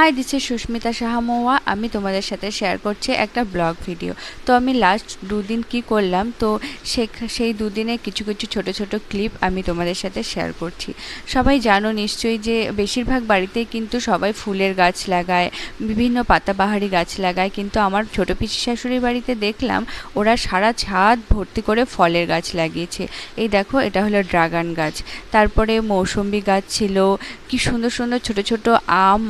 High is Susmita Saha Mouya আমি তোমাদের সাথে শেয়ার করছি একটা ব্লগ ভিডিও তো আমি লাস্ট দুদিন কি করলাম? তো সেই দুদিনে কিছু কিছু ছোট ছোট ক্লিপ আমি তোমাদের সাথে শেয়ার করছি। সবাই জানো নিশ্চয়ই যে বেশিরভাগ বাড়িতেই কিন্তু সবাই ফুলের গাছ লাগায়, বিভিন্ন পাতাবাহারি গাছ লাগায়। কিন্তু আমার ছোটো পিসি শাশুড়ির বাড়িতে দেখলাম, ওরা সারা ছাদ ভর্তি করে ফলের গাছ লাগিয়েছে। এই দেখো, এটা হলো ড্রাগন গাছ। তারপরে মৌসম্বি গাছ ছিল, কি সুন্দর সুন্দর ছোট ছোট আম,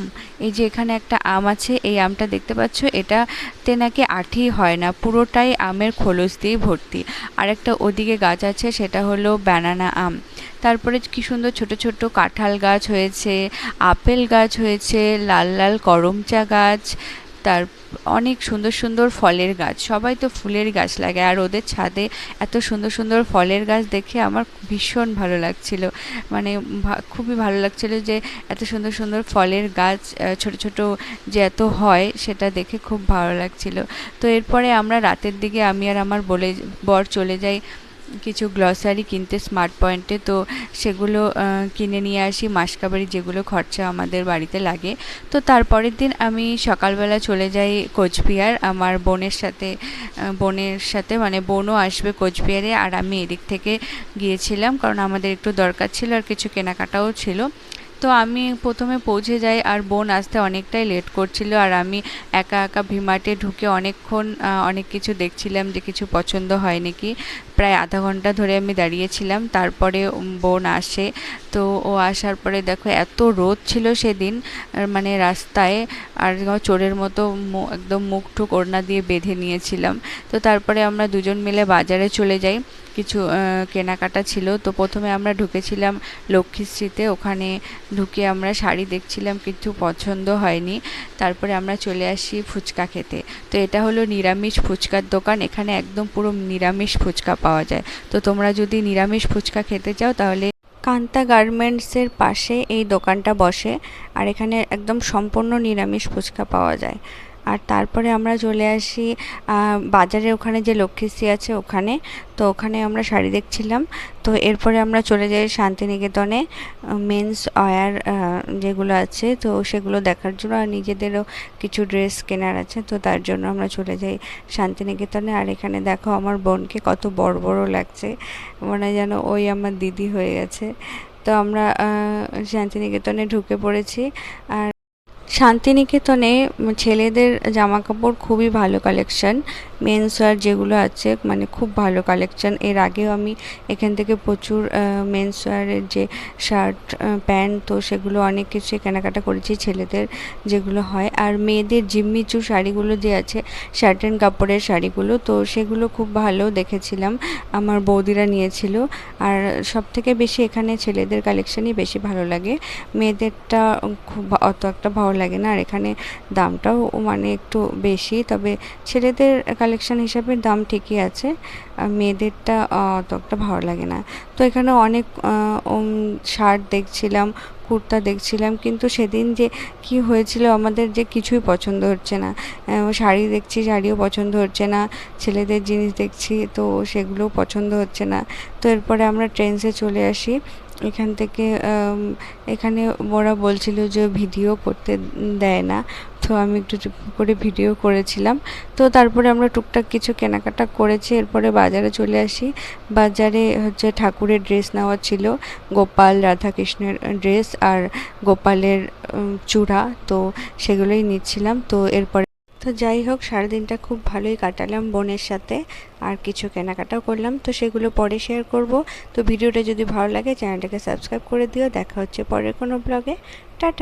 এই যে এখানে একটা আম আছে, এই আমটা দেখতে পাচ্ছ, এটাতে নাকি আঠি হয় না, পুরোটাই আমের খোলস দিয়ে ভর্তি। আর একটা ওদিকে গাছ আছে, সেটা হলো ব্যানানা আম। তারপরে কি সুন্দর ছোট ছোট কাঁঠাল গাছ হয়েছে, আপেল গাছ হয়েছে, লাল লাল করমচা গাছ তার অনেক সুন্দর সুন্দর ফলের গাছ। সবাই তো ফুলের গাছ লাগায়। আর ওদের ছাদে এত সুন্দর সুন্দর ফলের গাছ দেখে আমার ভীষণ ভালো লাগছিল। মানে খুবই ভালো লাগছিল যে এত সুন্দর সুন্দর ফলের গাছ ছোট ছোট যে এত হয় সেটা দেখে খুব ভালো লাগছিল। তো এরপরে আমরা রাতের দিকে আমি আর আমার বলে, বর চলে যাই। কিছু গ্লসারি কিনতে স্মার্ট পয়েন্টে তো সেগুলো কিনে নিয়ে আসি। মাসকাবারি যেগুলো খরচা আমাদের বাড়িতে লাগে। তো তারপরের দিন আমি সকালবেলা চলে যাই কোচবিহার। আমার বোনের সাথে বোনের সাথে মানে বোনও আসবে কোচবিহারে। আর আমি এদিক থেকে গিয়েছিলাম, কারণ আমাদের একটু দরকার ছিল আর কিছু কেনাকাটাও ছিল। তো আমি প্রথমে পৌঁছে যাই আর বোন আসতে অনেকটাই লেট করছিল আর আমি একা একা ভিমার্টে ঢুকে অনেকক্ষণ অনেক কিছু দেখছিলাম যে কিছু পছন্দ হয় নাকি। প্রায় আধা ঘণ্টা ধরে আমি দাঁড়িয়েছিলাম, তারপরে বোন আসে। তো ও আসার পরে দেখো এত রোদ ছিল সেদিন মানে রাস্তায় আর চোরের মতো একদম মুখ টুক ওড়না দিয়ে বেঁধে নিয়েছিলাম। তো তারপরে আমরা দুজন মিলে বাজারে চলে যাই। কিছু কেনাকাটা ছিল। তো প্রথমে আমরা ঢুকেছিলাম লক্ষ্মীশ্রীতে ওখানে ঢুকে আমরা শাড়ি দেখছিলাম, কিছু পছন্দ হয়নি। তারপরে আমরা চলে আসি ফুচকা খেতে। তো এটা হলো নিরামিষ ফুচকার দোকান। এখানে একদম পুরো নিরামিষ ফুচকা পাওয়া যায়। তো তোমরা যদি নিরামিষ ফুচকা খেতে চাও তাহলে কান্তা গার্মেন্টসের পাশে এই দোকানটা বসে আর এখানে একদম সম্পূর্ণ নিরামিষ ফুচকা পাওয়া যায়। আর তারপরে আমরা চলে আসি বাজারের ওখানে যে লক্ষ্মীশ্রী আছে ওখানে। তো ওখানে আমরা শাড়ি দেখছিলাম। তো এরপরে আমরা চলে যাই শান্তিনিকেতনে মেন্স ওয়্যার যেগুলো আছে। তো সেগুলো দেখার জন্য আর নিজেদেরও কিছু ড্রেস কেনার আছে। তো তার জন্য আমরা চলে যাই শান্তিনিকেতনে। আর এখানে দেখো আমার বোনকে কত বড় বড় লাগছে। মনে যেন ওই আমার দিদি হয়ে গেছে। তো আমরা শান্তিনিকেতনে ঢুকে পড়েছি। আর শান্তিনিকেতনে ছেলেদের জামা কাপড় খুবই ভালো কালেকশন মেন্স ওয়্যার যেগুলো আছে মানে খুব ভালো কালেকশন এর আগেও আমি এখান থেকে প্রচুর মেন্স ওয়্যারের যে শার্ট প্যান্ট তো সেগুলো অনেক কিছু কেনাকাটা করেছি ছেলেদের যেগুলো হয়। আর মেয়েদের জিম্মিচু শাড়িগুলো যে আছে শার্টেন কাপড়ের শাড়িগুলো, তো সেগুলো খুব ভালো দেখেছিলাম। আমার বৌদিরা নিয়েছিল। আর সব থেকে বেশি এখানে ছেলেদের কালেকশনই বেশি ভালো লাগে। মেয়েদেরটা খুব অত একটা ভালো লাগে না। আর এখানে দামটাও মানে একটু বেশি। তবে ছেলেদের কালেকশন হিসাবে দাম ঠিকই আছে। আর মেয়েদেরটা আহ, অত একটা ভালো লাগে না। তো এখানে অনেক শার্ট দেখছিলাম কুর্তা দেখছিলাম কিন্তু সেদিন যে কি হয়েছিল আমাদের যে কিছুই পছন্দ হচ্ছে না। শাড়ি দেখছি শাড়িও পছন্দ হচ্ছে না। ছেলেদের জিনিস দেখছি তো সেগুলোও পছন্দ হচ্ছে না। তো এরপরে আমরা ট্রেন্সে চলে আসি। এখান থেকে এখানে ওরা বলছিল যে ভিডিও করতে দেয় না। তো আমি একটু চুপ করে ভিডিও করেছিলাম। তো তারপরে আমরা টুকটাক কিছু কেনাকাটা করেছি। এরপরে বাজারে চলে আসি। বাজারে হচ্ছে ঠাকুরের ড্রেস নেওয়া ছিল। গোপাল রাধাকৃষ্ণের ড্রেস আর গোপালের চূড়া। তো সেগুলোই নিচ্ছিলাম। তো এরপরে তো যাই হোক, সারাদিনটা খুব ভালোই কাটালাম বোনের সাথে, আর কিছু কেনাকাটাও করলাম, তো সেগুলো পরে শেয়ার করব। তো ভিডিওটা যদি ভালো লাগে, চ্যানেলটাকে সাবস্ক্রাইব করে দিও। দেখা হচ্ছে পরের কোনো ব্লগে টাটা!